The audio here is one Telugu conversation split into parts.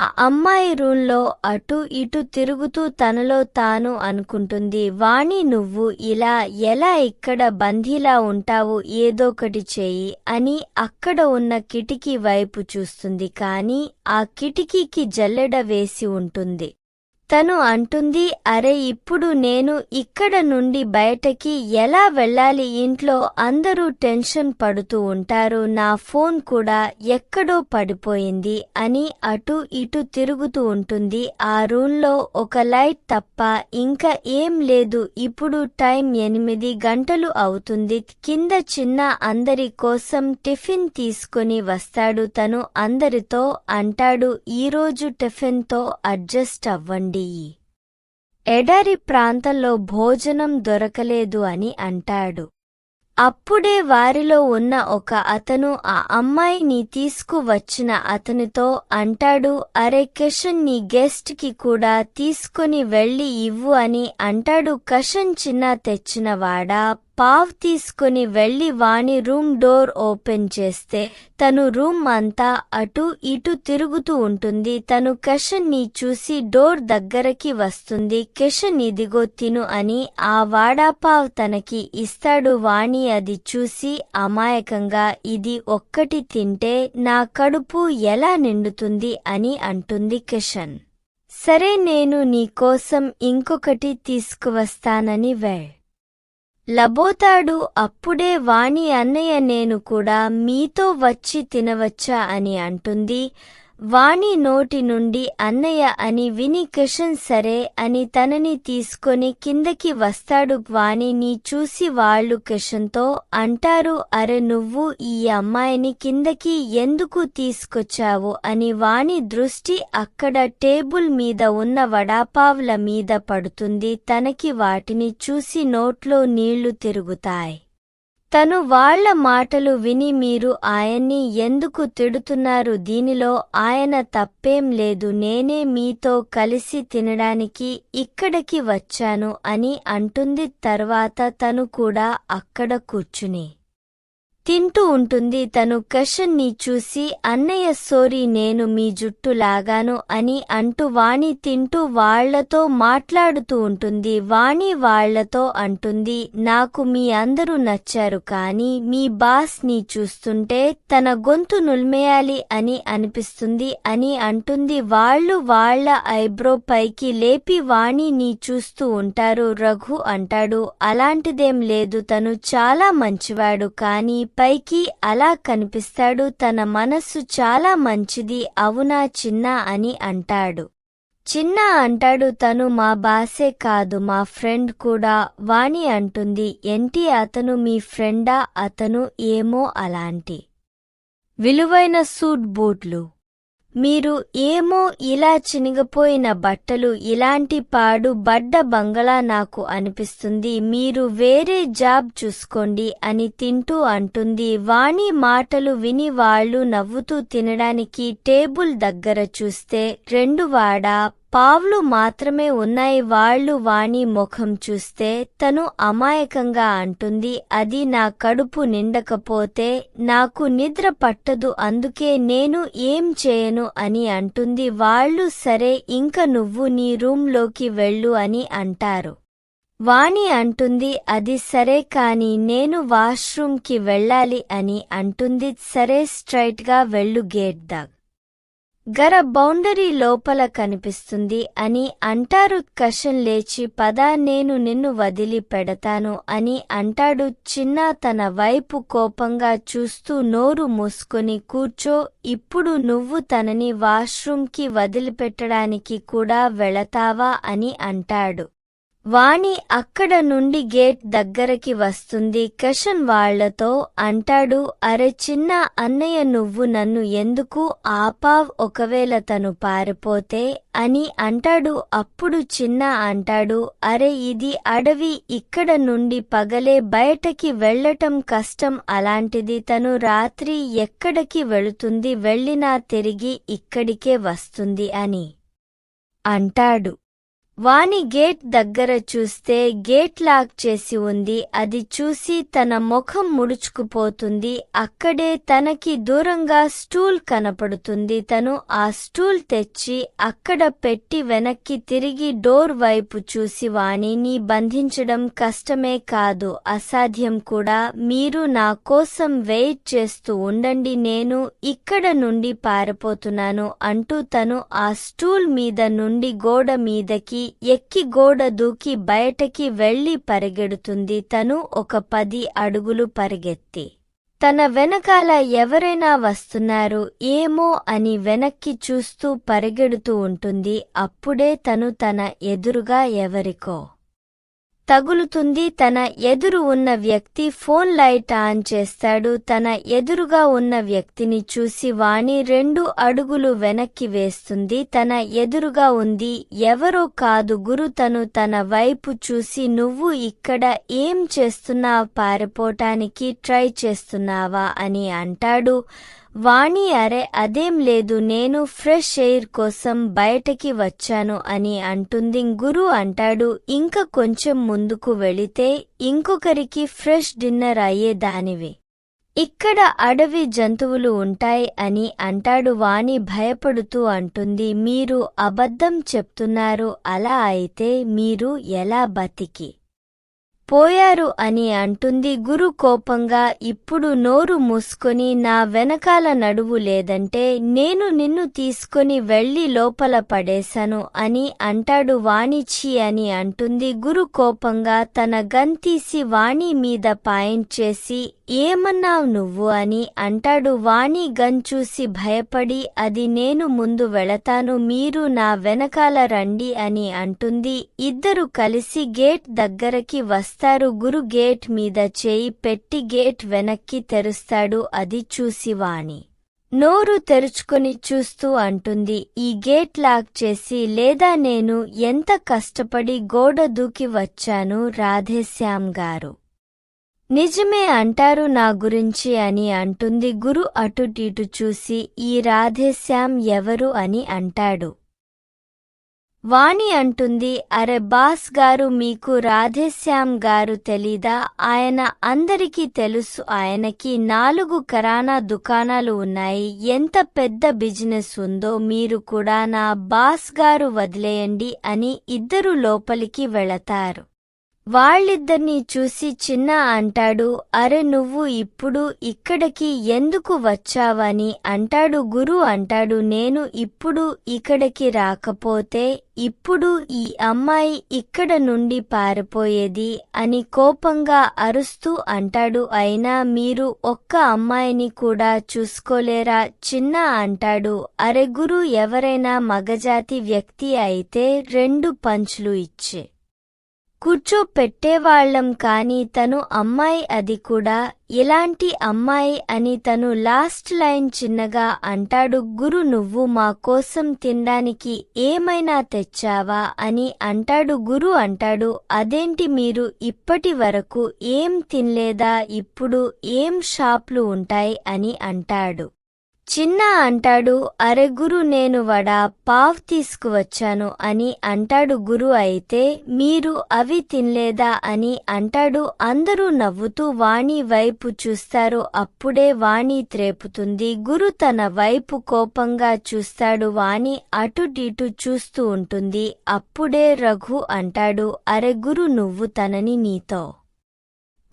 ఆ అమ్మాయి రూంలో అటు ఇటు తిరుగుతూ తనలో తాను అనుకుంటుంది. వాణి నువ్వు ఇలా ఎలా ఇక్కడ బందీలా ఉంటావు? ఏదోకటి చేయి అని అక్కడ ఉన్న కిటికీ వైపు చూస్తుంది. కాని ఆ కిటికీకి జల్లెడ వేసి ఉంటుంది. తను అంటుంది అరే ఇప్పుడు నేను ఇక్కడ నుండి బయటకి ఎలా వెళ్ళాలి? ఇంట్లో అందరూ టెన్షన్ పడుతూ ఉంటారు. నా ఫోన్ కూడా ఎక్కడో పడిపోయింది అని అటు ఇటు తిరుగుతూ ఉంటుంది. ఆ రూంలో ఒక లైట్ తప్ప ఇంకా ఏం లేదు. ఇప్పుడు టైం ఎనిమిది గంటలు అవుతుంది. కింద చిన్న అందరి కోసం టిఫిన్ తీసుకొని వస్తాడు. తను అందరితో అంటాడు ఈరోజు టిఫిన్తో అడ్జస్ట్ అవ్వండి. ఎడారి ప్రాంతంలో భోజనం దొరకలేదు అని అంటాడు. అప్పుడే వారిలో ఉన్న ఒక అతను ఆ అమ్మాయిని తీసుకువచ్చిన అతనితో అంటాడు అరే కిషన్ నీ గెస్ట్కి కూడా తీసుకుని వెళ్ళి ఇవ్వు అని అంటాడు. కషన్ చిన్న తెచ్చినవాడా? పావ్ తీసుకొని వెళ్ళి వాణి రూమ్ డోర్ ఓపెన్ చేస్తే తను రూమ్ అంతా అటు ఇటు తిరుగుతూ ఉంటుంది. తను కషన్ని చూసి డోర్ దగ్గరకి వస్తుంది. కిషన్ ఇదిగో తిను అని ఆ వాడాపావ్ తనకి ఇస్తాడు. వాణి అది చూసి అమాయకంగా ఇది ఒక్కటి తింటే నా కడుపు ఎలా నిండుతుంది అని అంటుంది కిషన్. సరే నేను నీకోసం ఇంకొకటి తీసుకువస్తానని వెళ్ లబోతాడు అప్పుడే వాణి అన్నయ్య నేను కూడా మీతో వచ్చి తినవచ్చా అని అంటుంది. వాణి నోటి నుండి అన్నయ్య అని విని కిషన్ సరే అని తనని తీసుకొని కిందకి వస్తాడు వాణిని చూసి వాళ్ళు కిషన్తో అంటారు అరే నువ్వు ఈ అమ్మాయిని కిందకి ఎందుకు తీసుకొచ్చావు అని వాణి దృష్టి అక్కడ టేబుల్ మీద ఉన్న వడాపావ్ల మీద పడుతుంది తనకి వాటిని చూసి నోట్లో నీళ్ళు తిరుగుతాయి. తను వాళ్ళ మాటలు విని మీరు ఆయన్ని ఎందుకు తిడుతున్నారు? దీనిలో ఆయన తప్పేం లేదు. నేనే మీతో కలిసి తినడానికి ఇక్కడికి వచ్చాను అని అంటుంది. తర్వాత తను కూడా అక్కడ కూర్చుని తింటూ ఉంటుంది. తను కషన్ని చూసి అన్నయ్య సోరీ నేను మీ జుట్టు లాగాను అని అంటూ వాణి తింటూ వాళ్ళతో మాట్లాడుతూ ఉంటుంది. వాణి వాళ్ళతో అంటుంది నాకు మీ అందరూ నచ్చారు కాని మీ బాస్ని చూస్తుంటే తన గొంతు నుల్మేయాలి అని అనిపిస్తుంది అని అంటుంది. వాళ్ళు వాళ్ళ ఐబ్రో పైకి లేపి వాణిని చూస్తూ ఉంటారు. రఘు అంటాడు అలాంటిదేం లేదు తను చాలా మంచివాడు కాని పైకి అలా కనిపిస్తాడు తన మనస్సు చాలా మంచిది అవునా చిన్న అని అంటాడు. చిన్న అంటాడు తను మా బాసే కాదు మా ఫ్రెండ్ కూడా వాణి అంటుంది ఏంటి అతను మీ ఫ్రెండా అతను ఏమో అలాంటి విలువైన సూట్ బూట్లు. మీరు ఏమో ఇలా చినిగిపోయిన బట్టలు ఇలాంటి పాడు బడ్డ బంగళా నాకు అనిపిస్తుంది. మీరు వేరే జాబ్ చూసుకోండి అని తింటూ అంటుంది. వాణి మాటలు విని వాళ్ళు నవ్వుతూ తినడానికి టేబుల్ దగ్గర చూస్తే రెండు వాడా పావులు మాత్రమే ఉన్నాయి. వాళ్ళు వాణి ముఖం చూస్తే తను అమాయకంగా అంటుంది. అది నా కడుపు నిండకపోతే నాకు నిద్ర పట్టదు. అందుకే నేను ఏం చేయను అని అంటుంది. వాళ్ళు సరే ఇంక నువ్వు నీ రూంలోకి వెళ్ళు అని అంటారు. వాణి అంటుంది అది సరే కాని నేను వాష్రూమ్కి వెళ్ళాలి అని అంటుంది. సరే స్ట్రైట్గా వెళ్ళు గేట్ దాగ్. గర బౌండరీ లోపల కనిపిస్తుంది అని అంటారు కషన్ లేచి పద నేను నిన్ను వదిలి పెడతాను అని అంటాడు. చిన్న తన వైపు కోపంగా చూస్తూ నోరు మూసుకొని కూర్చో ఇప్పుడు నువ్వు తనని వాష్రూమ్కి వదిలిపెట్టడానికి కూడా వెళతావా అని అంటాడు. వాణి అక్కడ నుండి గేట్ దగ్గరకి వస్తుంది. కషన్ వాళ్ళతో అంటాడు అరే చిన్న అన్నయ్య నువ్వు నన్ను ఎందుకు ఆపావ్? ఒకవేళ తను పారిపోతే అని అంటాడు. అప్పుడు చిన్న అంటాడు అరే ఇది అడవి ఇక్కడ నుండి పగలే బయటకి వెళ్ళటం కష్టం. అలాంటిది తను రాత్రి ఎక్కడికి వెళుతుంది? వెళ్ళినా తిరిగి ఇక్కడికే వస్తుంది అని అంటాడు. వాణి గేట్ దగ్గర చూస్తే గేట్ లాక్ చేసి ఉంది. అది చూసి తన ముఖం ముడుచుకుపోతుంది. అక్కడే తనకి దూరంగా స్టూల్ కనపడుతుంది. తను ఆ స్టూల్ తెచ్చి అక్కడ పెట్టి వెనక్కి తిరిగి డోర్ వైపు చూసి వాణిని బంధించడం కష్టమే కాదు అసాధ్యం కూడా. మీరు నా కోసం వెయిట్ చేస్తూ ఉండండి. నేను ఇక్కడ నుండి పారిపోతున్నాను అంటూ తను ఆ స్టూల్ మీద నుండి గోడ మీదకి ఎక్కి గోడ దూకి బయటకి వెళ్ళి పరిగెడుతుంది. తను ఒక పది అడుగులు పరిగెత్తి. తన వెనకాల ఎవరైనా వస్తున్నారు? ఏమో అని వెనక్కి చూస్తూ పరిగెడుతూ ఉంటుంది. అప్పుడే తను తన ఎదురుగా ఎవరికో తగులుతుంది. తన ఎదురు ఉన్న వ్యక్తి ఫోన్ లైట్ ఆన్ చేస్తాడు. తన ఎదురుగా ఉన్న వ్యక్తిని చూసి వాణి రెండు అడుగులు వెనక్కి వేస్తుంది. తన ఎదురుగా ఉంది. ఎవరో కాదు. గురు తను తన వైపు చూసి నువ్వు ఇక్కడ ఏం చేస్తున్నావు? పారిపోటానికి ట్రై చేస్తున్నావా? అని అంటాడు. వాణి అరే అదేం లేదు నేను ఫ్రెష్ ఎయిర్ కోసం బయటకి వచ్చాను అని అంటుంది గురు అంటాడు. ఇంక కొంచెం ముందుకు వెళితే ఇంకొకరికి ఫ్రెష్ డిన్నర్ అయ్యేదానివి ఇక్కడ అడవి జంతువులు ఉంటాయి అని అంటాడు వాణి భయపడుతూ అంటుంది. మీరు అబద్ధం చెప్తున్నారు అలా అయితే మీరు ఎలా బతికి? పోయారు అని అంటుంది గురు కోపంగా ఇప్పుడు నోరు మూసుకొని నా వెనకాల నడువు లేదంటే నేను నిన్ను తీసుకొని వెళ్ళి లోపల పడేశాను అని అంటాడు వాణిచి అని అంటుంది గురు కోపంగా తన గన్ తీసి వాణి మీద పాయింట్ చేసి ఏమన్నావు నువ్వు అని అంటాడు వాణి గన్ చూసి భయపడి అది నేను ముందు వెళతాను మీరు నా వెనకాల రండి అని అంటుంది. ఇద్దరు కలిసి గేట్ దగ్గరకి వస్తారు. గురు గేట్ మీద చేయి పెట్టి గేట్ వెనక్కి తెరుస్తాడు అది చూసి వాణి. నోరు తెరుచుకొని చూస్తూ అంటుంది. ఈ గేట్ లాక్ చేసి లేదా నేను ఎంత కష్టపడి గోడ దూకి వచ్చాను? రాధేశ్యామ్ గారు. నిజమే అంటారు నా గురించి అని అంటుంది గురు అటుటిటు చూసి ఈ రాధేశ్యామ్ ఎవరు అని అంటాడు. వాణి అంటుంది అరే బాస్ గారు మీకు రాధేశ్యామ్ గారు తెలీదా? ఆయన అందరికీ తెలుసు ఆయనకి నాలుగు కరానా దుకాణాలు ఉన్నాయి. ఎంత పెద్ద బిజినెస్ ఉందో మీరు కూడా నా బాస్ గారు వదిలేయండి అని ఇద్దరు లోపలికి వెళతారు. వాళ్ళిద్దరినీ చూసి చిన్న అంటాడు అరె నువ్వు ఇప్పుడు ఇక్కడికి ఎందుకు వచ్చావని? అంటాడు గురు అంటాడు నేను ఇప్పుడు ఇక్కడికి రాకపోతే ఇప్పుడు ఈ అమ్మాయి ఇక్కడ నుండి పారిపోయేది అని కోపంగా అరుస్తూ అంటాడు అయినా మీరు ఒక్క అమ్మాయిని కూడా చూసుకోలేరా? చిన్న అంటాడు అరె గురు ఎవరైనా మగజాతి వ్యక్తి అయితే రెండు పంచులు ఇచ్చే కూర్చోపెట్టేవాళ్ళం కాని తను అమ్మాయి అది కూడా. ఎలాంటి అమ్మాయి అని తను లాస్ట్ లైన్ చిన్నగా అంటాడు. గురు నువ్వు మా కోసం తినడానికి ఏమైనా తెచ్చావా? అని అంటాడు. గురు అంటాడు అదేంటి మీరు ఇప్పటి వరకు ఏం తినలేదా? ఇప్పుడు ఏం షాప్లు ఉంటాయి? అని అంటాడు. చిన్న అంటాడు అరే గురు నేను వడ పావ్ తీసుకువచ్చాను అని అంటాడు గురు అయితే మీరు అవి తినలేదా అని అంటాడు. అందరూ నవ్వుతూ వాణి వైపు చూస్తారు. అప్పుడే వాణి త్రేపుతుంది. గురు తన వైపు కోపంగా చూస్తాడు. వాణి అటుటిటు చూస్తూ ఉంటుంది. అప్పుడే రఘు అంటాడు అరే గురు నువ్వు తనని నీతో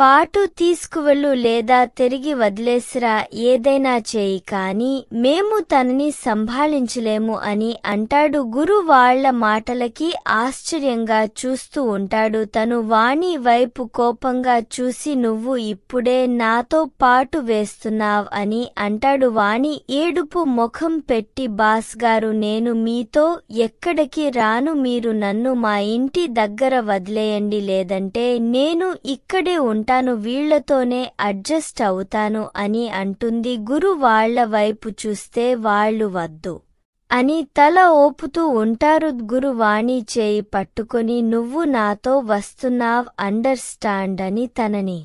పాటు తీసుకువెళ్ళు లేదా తిరిగి వదిలేసిరా ఏదైనా చేయి కాని మేము తనని సంభాళించలేము అని అంటాడు. గురు వాళ్ళ మాటలకి ఆశ్చర్యంగా చూస్తూ ఉంటాడు. తను వాణి వైపు కోపంగా చూసి నువ్వు ఇప్పుడే నాతో పాటు వేస్తున్నావ్ అని అంటాడు. వాణి ఏడుపు ముఖం పెట్టి బాస్ గారు నేను మీతో ఎక్కడికి రాను. మీరు నన్ను మా ఇంటి దగ్గర వదిలేయండి. లేదంటే నేను ఇక్కడే ఉంటాను వీళ్ళతోనే అడ్జస్ట్ అవుతాను అని అంటుంది. గురు వాళ్ళ వైపు చూస్తే వాళ్ళు వద్దు అని తల ఓపుతూ ఉంటారు. గురు వాణి చేయి పట్టుకొని నువ్వు నాతో వస్తున్నావ్ అండర్స్టాండ్ అని తనని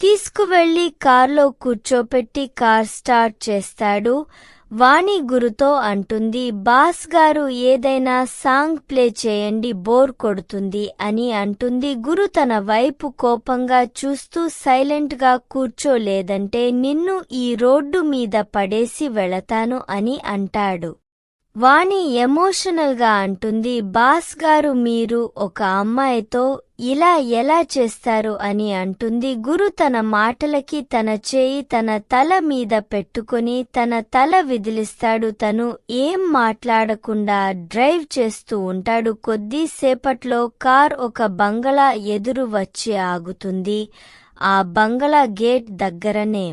తీసుకువెళ్ళి కార్లో కూర్చోపెట్టి కార్ స్టార్ట్ చేస్తాడు. వాణి గురుతో అంటుంది బాస్ గారు ఏదైనా సాంగ్ ప్లే చేయండి బోర్ కొడుతుంది అని అంటుంది. గురు తన వైపు కోపంగా చూస్తూ సైలెంట్గా కూర్చోలేదంటే నిన్ను ఈ రోడ్డు మీద పడేసి వెళతాను అని అంటాడు. వాణి ఎమోషనల్గా అంటుంది బాస్ గారు మీరు ఒక అమ్మాయితో ఇలా ఎలా చేస్తారు అని అంటుంది. గురు తన మాటలకి తన చేయి తన తల మీద పెట్టుకొని తన తల విదిలిస్తాడు. తను ఏం మాట్లాడకుండా డ్రైవ్ చేస్తూ ఉంటాడు. కొద్దిసేపట్లో కార్ ఒక బంగళా ఎదురు వచ్చి ఆగుతుంది. ఆ బంగళా గేట్ దగ్గరనే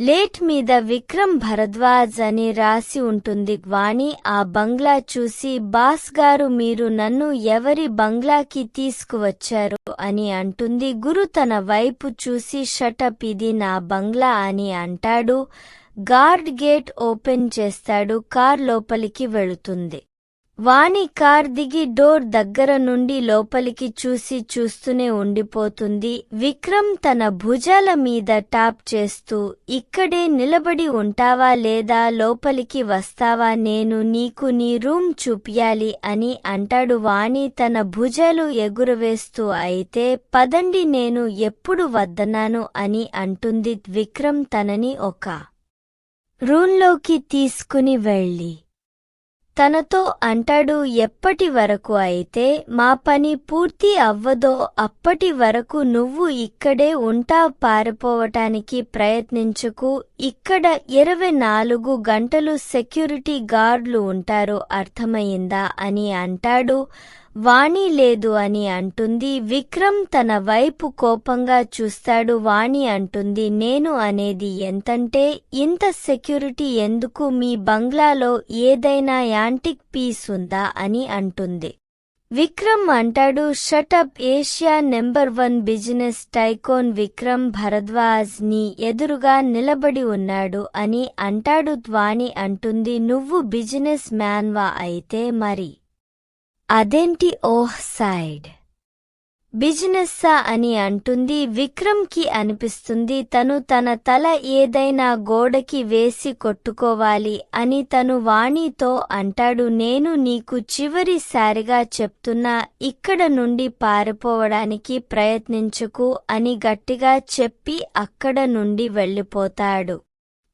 లేట్ మీద విక్రమ్ భరద్వాజ్ అని రాసి ఉంటుంది. వాణి ఆ బంగ్లా చూసి బాస్ గారు మీరు నన్ను ఎవరి బంగ్లాకి తీసుకువచ్చారు? అని అంటుంది. గురు తన వైపు చూసి షటప్ ఇది నా బంగ్లా అని అంటాడు. గార్డ్ గేట్ ఓపెన్ చేస్తాడు. కార్ లోపలికి వెళుతుంది. వాణి కార్ దిగి డోర్ దగ్గర నుండి లోపలికి చూసి చూస్తూనే ఉండిపోతుంది. విక్రమ్ తన భుజాల మీద టాప్ చేస్తూ ఇక్కడే నిలబడి ఉంటావా లేదా? లోపలికి వస్తావా? నేను నీకు నీ రూమ్ చూపియాలి అని అంటాడు వాణి తన భుజాలు ఎగురవేస్తూ. అయితే పదండి నేను ఎప్పుడు వద్దనాను అని అంటుంది విక్రమ్ తనని ఒక రూంలోకి తీసుకుని వెళ్ళి. తనతో అంటాడు ఎప్పటి వరకు అయితే మా పని పూర్తి అవ్వదో అప్పటి వరకు నువ్వు ఇక్కడే ఉంటా పారిపోవటానికి ప్రయత్నించుకు. ఇక్కడ ఇరవై నాలుగు గంటలు సెక్యూరిటీ గార్డులు ఉంటారు అర్థమయ్యిందా అని అంటాడు. వాణి లేదు అని అంటుంది. విక్రమ్ తన వైపు కోపంగా చూస్తాడు. వాణి అంటుంది నేను అనేది ఎంతంటే ఇంత సెక్యూరిటీ ఎందుకు? మీ బంగ్లాలో ఏదైనా యాంటిక్ పీస్ ఉందా? అని అంటుంది. విక్రమ్ అంటాడు shut up Asia number one business tycoon Vikram భరద్వాజ్ని ఎదురుగా నిలబడి ఉన్నాడు అని అంటాడు వాణి అంటుంది. నువ్వు బిజినెస్ మ్యాన్వా అయితే మరి? అదేంటి ఓహ్ సైడ్? బిజినెస్సా అని అంటుంది విక్రమ్కి అనిపిస్తుంది తను తన తల ఏదైనా గోడకి వేసి కొట్టుకోవాలి అని తను వాణితో అంటాడు నేను నీకు చివరిసారిగా చెప్తున్నా ఇక్కడ నుండి పారిపోవడానికి ప్రయత్నించకు అని గట్టిగా చెప్పి అక్కడ నుండి వెళ్ళిపోతాడు.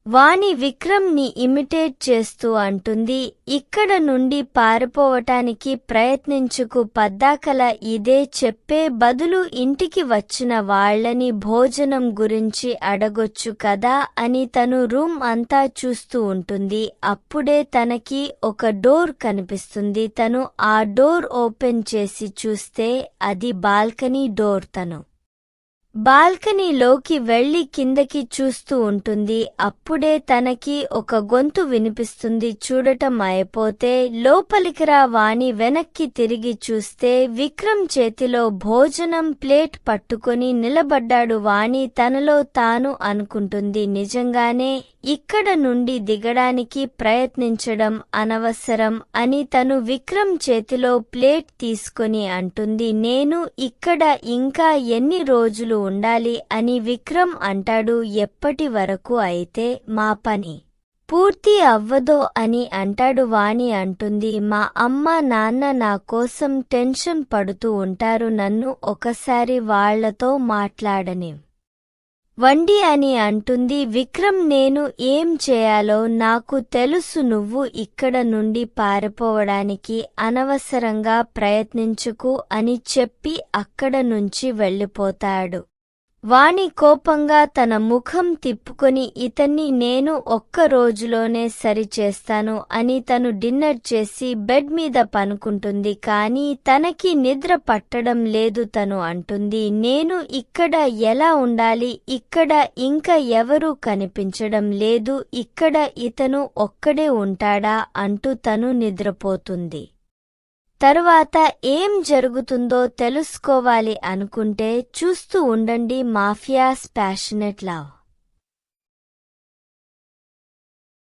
వాణి విక్రమ్ని ఇమిటేట్ చేస్తూ అంటుంది ఇక్కడ నుండి పారిపోవటానికి ప్రయత్నించుకు పద్దాకల ఇదే చెప్పే బదులు ఇంటికి వచ్చిన వాళ్ళని భోజనం గురించి అడగొచ్చు కదా అని తను రూమ్ అంతా చూస్తూ ఉంటుంది. అప్పుడే తనకి ఒక డోర్ కనిపిస్తుంది. తను ఆ డోర్ ఓపెన్ చేసి చూస్తే అది బాల్కనీ డోర్ తను. బాల్కనీలోకి వెళ్ళి కిందకి చూస్తూ ఉంటుంది. అప్పుడే తనకి ఒక గొంతు వినిపిస్తుంది. చూడటం అయిపోతే లోపలికిరా వాణి వెనక్కి తిరిగి చూస్తే విక్రమ్ చేతిలో భోజనం ప్లేట్ పట్టుకొని నిలబడ్డాడు వాణి తనలో తాను అనుకుంటుంది. నిజంగానే ఇక్కడ నుండి దిగడానికి ప్రయత్నించడం అనవసరం అని తను విక్రమ్ చేతిలో ప్లేట్ తీసుకొని అంటుంది. నేను ఇక్కడ ఇంకా ఎన్ని రోజులు ఉండాలి అని విక్రమ్ అంటాడు. ఎప్పటి వరకు అయితే మా పని పూర్తి అవ్వదో అని అంటాడు వాణి అంటుంది. మా అమ్మ నాన్న నా కోసం టెన్షన్ పడుతూ ఉంటారు. నన్ను ఒకసారి వాళ్ళతో మాట్లాడని వండి అని అంటుంది విక్రమ్ నేను ఏం చేయాలో నాకు తెలుసు నువ్వు ఇక్కడ నుండి పారిపోవడానికి అనవసరంగా ప్రయత్నించుకు అని చెప్పి అక్కడ నుంచి వెళ్ళిపోతాడు. వాణి కోపంగా తన ముఖం తిప్పుకొని ఇతన్ని నేను ఒక్క రోజులోనే సరిచేస్తాను అని తను డిన్నర్ చేసి బెడ్ మీద పనుకుంటుంది. కానీ తనకి నిద్ర పట్టడం లేదు తను అంటుంది. నేను ఇక్కడ ఎలా ఉండాలి? ఇక్కడ ఇంకా ఎవరూ కనిపించడం లేదు. ఇక్కడ ఇతను ఒక్కడే ఉంటాడా? అంటూ తను నిద్రపోతుంది. తరువాత ఏం జరుగుతుందో తెలుసుకోవాలి అనుకుంటే చూస్తూ ఉండండి మాఫియాస్ ప్యాషనెట్ లవ్.